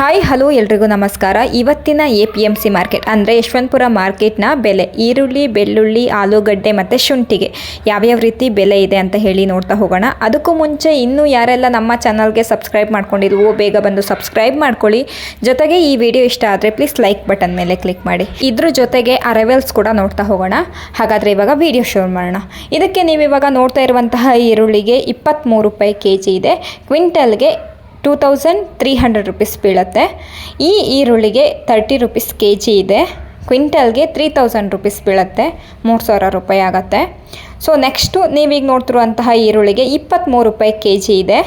Hi, hello ಎಲ್ರಿಗೂ ನಮಸ್ಕಾರ. ಇವತ್ತಿನ A P M C market, ಅಂದರೆ ಯಶವಂತಪುರ ಮಾರ್ಕೆಟ್ನ ಬೆಲೆ, ಈರುಳ್ಳಿ, ಬೆಳ್ಳುಳ್ಳಿ, ಆಲೂಗಡ್ಡೆ ಮತ್ತು ಶುಂಠಿಗೆ ಯಾವ್ಯಾವ ರೀತಿ ಬೆಲೆ ಇದೆ ಅಂತ ಹೇಳಿ ನೋಡ್ತಾ ಹೋಗೋಣ. ಅದಕ್ಕೂ ಮುಂಚೆ ಇನ್ನೂ ಯಾರೆಲ್ಲ ನಮ್ಮ ಚಾನಲ್ಗೆ ಸಬ್ಸ್ಕ್ರೈಬ್ ಮಾಡ್ಕೊಂಡಿಲ್ವೋ, ಬೇಗ ಬಂದು ಸಬ್ಸ್ಕ್ರೈಬ್ ಮಾಡ್ಕೊಳ್ಳಿ. ಜೊತೆಗೆ ಈ ವಿಡಿಯೋ ಇಷ್ಟ ಆದರೆ ಪ್ಲೀಸ್ ಲೈಕ್ ಬಟನ್ ಮೇಲೆ ಕ್ಲಿಕ್ ಮಾಡಿ. ಇದ್ರ ಜೊತೆಗೆ ಅರೈವಲ್ಸ್ ಕೂಡ ನೋಡ್ತಾ ಹೋಗೋಣ. ಹಾಗಾದರೆ ಇವಾಗ ವಿಡಿಯೋ ಶುರು ಮಾಡೋಣ. ಇದಕ್ಕೆ ನೀವು ಇವಾಗ ನೋಡ್ತಾ ಇರುವಂತಹ ಈರುಳ್ಳಿಗೆ ಇಪ್ಪತ್ತ್ಮೂರು ರೂಪಾಯಿ ಕೆ ಜಿ ಇದೆ. ಕ್ವಿಂಟಲ್ಗೆ two thousand three hundred rupees ಬೀಳುತ್ತೆ. ಈ ಈರುಳ್ಳಿಗೆ ತರ್ಟಿ ರುಪೀಸ್ ಕೆ ಜಿ ಇದೆ. ಕ್ವಿಂಟಲ್ಗೆ ತ್ರೀ ತೌಸಂಡ್ ರುಪೀಸ್ ಬೀಳುತ್ತೆ. ಮೂರು ಸಾವಿರ ರೂಪಾಯಿ ಆಗುತ್ತೆ. ಸೊ ನೆಕ್ಸ್ಟು ನೀವೀಗ ನೋಡ್ತಿರುವಂತಹ ಈರುಳ್ಳಿಗೆ ಇಪ್ಪತ್ತ್ಮೂರು ರೂಪಾಯಿ ಕೆ ಜಿ ಇದೆ.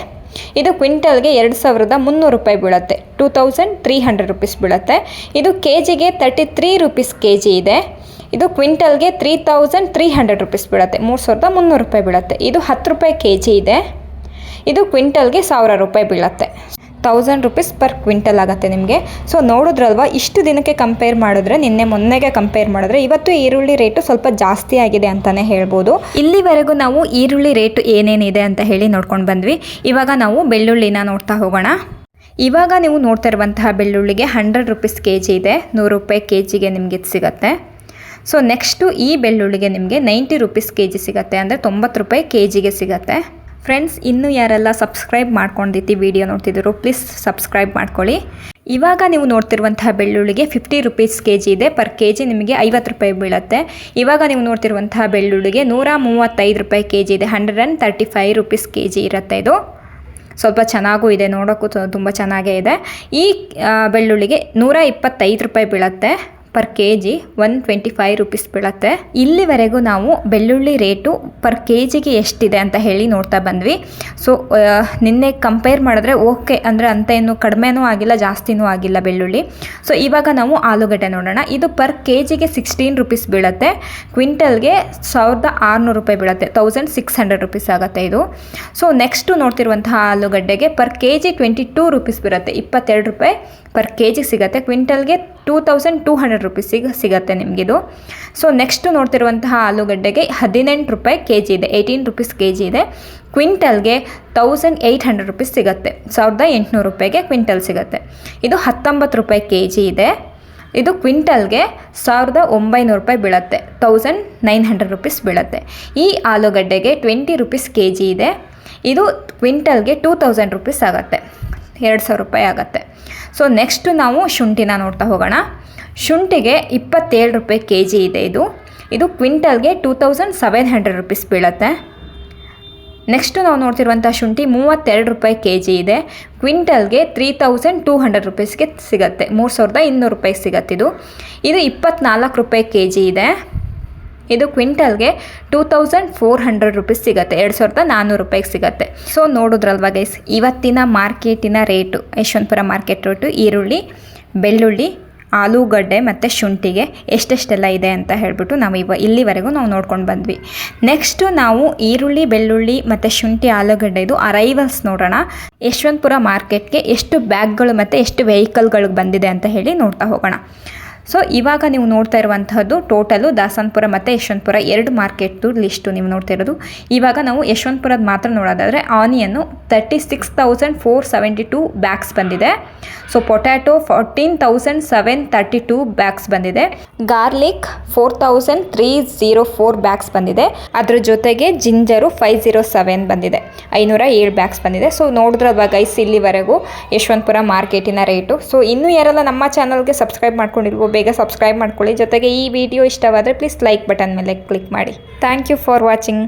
ಇದು ಕ್ವಿಂಟಲ್ಗೆ ಎರಡು ಸಾವಿರದ ಮುನ್ನೂರು ರೂಪಾಯಿ ಬೀಳುತ್ತೆ. Two thousand three hundred rupees ಬೀಳುತ್ತೆ. ಇದು ಕೆ ಜಿಗೆ thirty three rupees K G ಇದೆ. ಇದು ಕ್ವಿಂಟಲ್ಗೆ three thousand three hundred rupees ಬೀಳುತ್ತೆ. ಮೂರು ಸಾವಿರದ ಮುನ್ನೂರು ರೂಪಾಯಿ ಬೀಳುತ್ತೆ. ಇದು ಹತ್ತು ರೂಪಾಯಿ ಕೆ ಜಿ ಇದೆ. ಇದು ಕ್ವಿಂಟಲ್ಗೆ ಸಾವಿರ ರೂಪಾಯಿ ಬೀಳತ್ತೆ. ತೌಸಂಡ್ ರುಪೀಸ್ ಪರ್ ಕ್ವಿಂಟಲ್ ಆಗುತ್ತೆ ನಿಮಗೆ. ಸೊ ನೋಡಿದ್ರಲ್ವ, ಇಷ್ಟು ದಿನಕ್ಕೆ ಕಂಪೇರ್ ಮಾಡಿದ್ರೆ, ನಿನ್ನೆ ಮೊನ್ನೆಗೆ ಕಂಪೇರ್ ಮಾಡಿದ್ರೆ ಇವತ್ತು ಈರುಳ್ಳಿ ರೇಟು ಸ್ವಲ್ಪ ಜಾಸ್ತಿ ಆಗಿದೆ ಅಂತಲೇ ಹೇಳ್ಬೋದು. ಇಲ್ಲಿವರೆಗೂ ನಾವು ಈರುಳ್ಳಿ ರೇಟು ಏನೇನಿದೆ ಅಂತ ಹೇಳಿ ನೋಡ್ಕೊಂಡು ಬಂದ್ವಿ. ಇವಾಗ ನಾವು ಬೆಳ್ಳುಳ್ಳಿನ ನೋಡ್ತಾ ಹೋಗೋಣ. ಇವಾಗ ನೀವು ನೋಡ್ತಾ ಇರುವಂತಹ ಬೆಳ್ಳುಳ್ಳಿಗೆ ಹಂಡ್ರೆಡ್ ರುಪೀಸ್ ಕೆ ಜಿ ಇದೆ. ನೂರು ರೂಪಾಯಿ ಕೆ ಜಿಗೆ ನಿಮಗೆ ಸಿಗುತ್ತೆ. ಸೊ ನೆಕ್ಸ್ಟು ಈ ಬೆಳ್ಳುಳ್ಳಿಗೆ ನಿಮಗೆ ನೈಂಟಿ ರುಪೀಸ್ ಕೆ ಜಿ ಸಿಗುತ್ತೆ. ಅಂದರೆ ತೊಂಬತ್ತು ರೂಪಾಯಿ ಕೆ ಜಿಗೆ ಸಿಗುತ್ತೆ. ಫ್ರೆಂಡ್ಸ್ ಇನ್ನೂ ಯಾರೆಲ್ಲ ಸಬ್ಸ್ಕ್ರೈಬ್ ಮಾಡ್ಕೊಂಡಿದ್ದು ವಿಡಿಯೋ ನೋಡ್ತಿದ್ರು ಪ್ಲೀಸ್ ಸಬ್ಸ್ಕ್ರೈಬ್ ಮಾಡ್ಕೊಳ್ಳಿ. ಇವಾಗ ನೀವು ನೋಡ್ತಿರುವಂತಹ ಬೆಳ್ಳುಳ್ಳಿಗೆ ಫಿಫ್ಟಿ ರುಪೀಸ್ ಕೆ ಜಿ ಇದೆ. ಪರ್ ಕೆ ಜಿ ನಿಮಗೆ ಐವತ್ತು ರೂಪಾಯಿ ಬೀಳುತ್ತೆ. ಇವಾಗ ನೀವು ನೋಡ್ತಿರುವಂತಹ ಬೆಳ್ಳುಳ್ಳಿಗೆ ನೂರ ಮೂವತ್ತೈದು ರೂಪಾಯಿ ಕೆ ಜಿ ಇದೆ. Hundred and thirty five rupees K G ಇರುತ್ತೆ ಇದು. ಸ್ವಲ್ಪ ಚೆನ್ನಾಗೂ ಇದೆ. ನೋಡೋಕ್ಕೂ ತುಂಬ ಚೆನ್ನಾಗೇ ಇದೆ. ಈ ಬೆಳ್ಳುಳ್ಳಿಗೆ ನೂರ ಇಪ್ಪತ್ತೈದು ರೂಪಾಯಿ ಬೀಳುತ್ತೆ. Per K G one twenty five rupees ಬೀಳುತ್ತೆ. ಇಲ್ಲಿವರೆಗೂ ನಾವು ಬೆಳ್ಳುಳ್ಳಿ ರೇಟು ಪರ್ ಕೆ ಜಿಗೆ ಎಷ್ಟಿದೆ ಅಂತ ಹೇಳಿ ನೋಡ್ತಾ ಬಂದ್ವಿ. ಸೊ ನಿನ್ನೆ ಕಂಪೇರ್ ಮಾಡಿದ್ರೆ ಓಕೆ ಅಂದರೆ ಅಂತ ಏನು ಕಡಿಮೆನೂ ಆಗಿಲ್ಲ, ಜಾಸ್ತಿನೂ ಆಗಿಲ್ಲ ಬೆಳ್ಳುಳ್ಳಿ. ಸೊ ಇವಾಗ ನಾವು ಆಲೂಗಡ್ಡೆ ನೋಡೋಣ. ಇದು ಪರ್ ಕೆ ಜಿಗೆ ಸಿಕ್ಸ್ಟೀನ್ ರುಪೀಸ್ ಬೀಳುತ್ತೆ. ಕ್ವಿಂಟಲ್ಗೆ ಸಾವಿರದ ಆರುನೂರು ರೂಪಾಯಿ ಬೀಳುತ್ತೆ. ತೌಸಂಡ್ ಸಿಕ್ಸ್ ಹಂಡ್ರೆಡ್ ರುಪೀಸ್ ಆಗುತ್ತೆ ಇದು. ಸೊ ನೆಕ್ಸ್ಟು ನೋಡ್ತಿರುವಂತಹ ಆಲೂಗಡ್ಡೆಗೆ per K G twenty two rupees ಬೀರುತ್ತೆ ಇಪ್ಪತ್ತೆರಡು ರೂಪಾಯಿ. ಪರ್ ಕೆ ಜಿಗೆ ಸಿಗುತ್ತೆ. ಕ್ವಿಂಟಲ್ಗೆ ಟೂ ತೌಸಂಡ್ ಟೂ ಹಂಡ್ರೆಡ್ ರುಪೀಸಿಗೆ ಸಿಗುತ್ತೆ ನಿಮಗಿದು. ಸೊ ನೆಕ್ಸ್ಟ್ ನೋಡ್ತಿರುವಂತಹ ಆಲೂಗಡ್ಡೆಗೆ ಹದಿನೆಂಟು ರೂಪಾಯಿ ಕೆ ಜಿ ಇದೆ. ಏಯ್ಟೀನ್ ರುಪೀಸ್ ಕೆ ಜಿ ಇದೆ. ಕ್ವಿಂಟಲ್ಗೆ ತೌಸಂಡ್ ಏಯ್ಟ್ ಹಂಡ್ರೆಡ್ ರುಪೀಸ್ ಸಿಗುತ್ತೆ. ಸಾವಿರದ ಎಂಟುನೂರು ರೂಪಾಯಿಗೆ ಕ್ವಿಂಟಲ್ ಸಿಗುತ್ತೆ. ಇದು ಹತ್ತೊಂಬತ್ತು ರೂಪಾಯಿ ಕೆ ಜಿ ಇದೆ. ಇದು ಕ್ವಿಂಟಲ್ಗೆ ಸಾವಿರದ ಒಂಬೈನೂರು ರೂಪಾಯಿ ಬೀಳುತ್ತೆ. ತೌಸಂಡ್ ನೈನ್ ಹಂಡ್ರೆಡ್ ರುಪೀಸ್ ಬೀಳುತ್ತೆ. ಈ ಆಲೂಗಡ್ಡೆಗೆ ಟ್ವೆಂಟಿ ರುಪೀಸ್ ಕೆ ಜಿ ಇದೆ. ಇದು ಕ್ವಿಂಟಲ್ಗೆ ಟೂ ತೌಸಂಡ್ ರುಪೀಸ್ ಆಗುತ್ತೆ. ಎರಡು ಸಾವಿರ ರೂಪಾಯಿ ಆಗುತ್ತೆ. ಸೊ ನೆಕ್ಸ್ಟು ನಾವು ಶುಂಠಿನ ನೋಡ್ತಾ ಹೋಗೋಣ. ಶುಂಠಿಗೆ ಇಪ್ಪತ್ತೇಳು ರೂಪಾಯಿ ಕೆ ಜಿ ಇದೆ ಇದು. ಇದು ಕ್ವಿಂಟಲ್ಗೆ two thousand seven hundred rupees ಬೀಳುತ್ತೆ. ನೆಕ್ಸ್ಟು ನಾವು ನೋಡ್ತಿರುವಂಥ ಶುಂಠಿ ಮೂವತ್ತೆರಡು ರೂಪಾಯಿ ಕೆ ಜಿ ಇದೆ. ಕ್ವಿಂಟಲ್ಗೆ ತ್ರೀ ತೌಸಂಡ್ ಟೂ ಹಂಡ್ರೆಡ್ ರುಪೀಸ್ಗೆ ಸಿಗುತ್ತೆ. ಮೂರು ಸಾವಿರದ ಇನ್ನೂರು ರೂಪಾಯಿಗೆ ಸಿಗತ್ತೆ ಇದು. ಇಪ್ಪತ್ನಾಲ್ಕು ರೂಪಾಯಿ ಕೆ ಜಿ ಇದೆ. ಇದು ಕ್ವಿಂಟಲ್ಗೆ two thousand four hundred rupees ಸಿಗುತ್ತೆ, ಎರಡು ಸಾವಿರದ ನಾನ್ನೂರು ರೂಪಾಯಿಗೆ ಸಿಗುತ್ತೆ. ಸೊ ನೋಡಿದ್ರಲ್ವ ಗೈಸ್ ಇವತ್ತಿನ ಮಾರ್ಕೆಟಿನ ರೇಟು, ಯಶವಂತಪುರ ಮಾರ್ಕೆಟ್ ರೇಟು, ಈರುಳ್ಳಿ, ಬೆಳ್ಳುಳ್ಳಿ, ಆಲೂಗಡ್ಡೆ ಮತ್ತು ಶುಂಠಿಗೆ ಎಷ್ಟೆಷ್ಟೆಲ್ಲ ಇದೆ ಅಂತ ಹೇಳ್ಬಿಟ್ಟು ನಾವು ಇವ, ಇಲ್ಲಿವರೆಗೂ ನಾವು ನೋಡ್ಕೊಂಡು ಬಂದ್ವಿ. ನೆಕ್ಸ್ಟು ನಾವು ಈರುಳ್ಳಿ, ಬೆಳ್ಳುಳ್ಳಿ ಮತ್ತು ಶುಂಠಿ ಆಲೂಗಡ್ಡೆದು ಅರೈವಲ್ಸ್ ನೋಡೋಣ. ಯಶವಂತಪುರ ಮಾರ್ಕೆಟ್ಗೆ ಎಷ್ಟು ಬ್ಯಾಗ್ಗಳು ಮತ್ತು ಎಷ್ಟು ವೆಹಿಕಲ್ಗಳಿಗೆ ಬಂದಿದೆ ಅಂತ ಹೇಳಿ ನೋಡ್ತಾ ಹೋಗೋಣ. ಸೊ ಇವಾಗ ನೀವು ನೋಡ್ತಾ ಇರುವಂಥದ್ದು ಟೋಟಲು ದಾಸನ್ಪುರ ಮತ್ತು ಯಶವಂತಪುರ ಎರಡು ಮಾರ್ಕೆಟ್ದು ಲಿಸ್ಟು ನೀವು ನೋಡ್ತಾ ಇರೋದು. ಇವಾಗ ನಾವು ಯಶವಂತಪುರದ ಮಾತ್ರ ನೋಡೋದಾದರೆ onion thirty six thousand four seventy two bags ಬಂದಿದೆ. So potato fourteen thousand seven thirty two bags ಬಂದಿದೆ. Garlic four thousand three zero four bags ಬಂದಿದೆ. ಅದರ ಜೊತೆಗೆ ಜಿಂಜರು ಫೈವ್ ಝೀರೋ ಸೆವೆನ್ ಬಂದಿದೆ. ಐನೂರ ಏಳು ಬ್ಯಾಗ್ಸ್ ಬಂದಿದೆ. ಸೊ ನೋಡಿದ್ರಲ್ವ ಗೈಸ್ ಇಲ್ಲಿವರೆಗೂ ಯಶವಂತಪುರ ಮಾರ್ಕೆಟಿನ ರೇಟು ಸೊ ಇನ್ನೂ ಯಾರೆಲ್ಲ ನಮ್ಮ ಚಾನಲ್ಗೆ ಸಬ್ಸ್ಕ್ರೈಬ್ ಮಾಡ್ಕೊಂಡಿಲ್ವೋ ಬೇಗ ಸಬ್ಸ್ಕ್ರೈಬ್ ಮಾಡ್ಕೊಳ್ಳಿ. ಜೊತೆಗೆ ಈ ವಿಡಿಯೋ ಇಷ್ಟವಾದರೆ ಪ್ಲೀಸ್ ಲೈಕ್ ಬಟನ್ ಮೇಲೆ ಕ್ಲಿಕ್ ಮಾಡಿ. Thank you for watching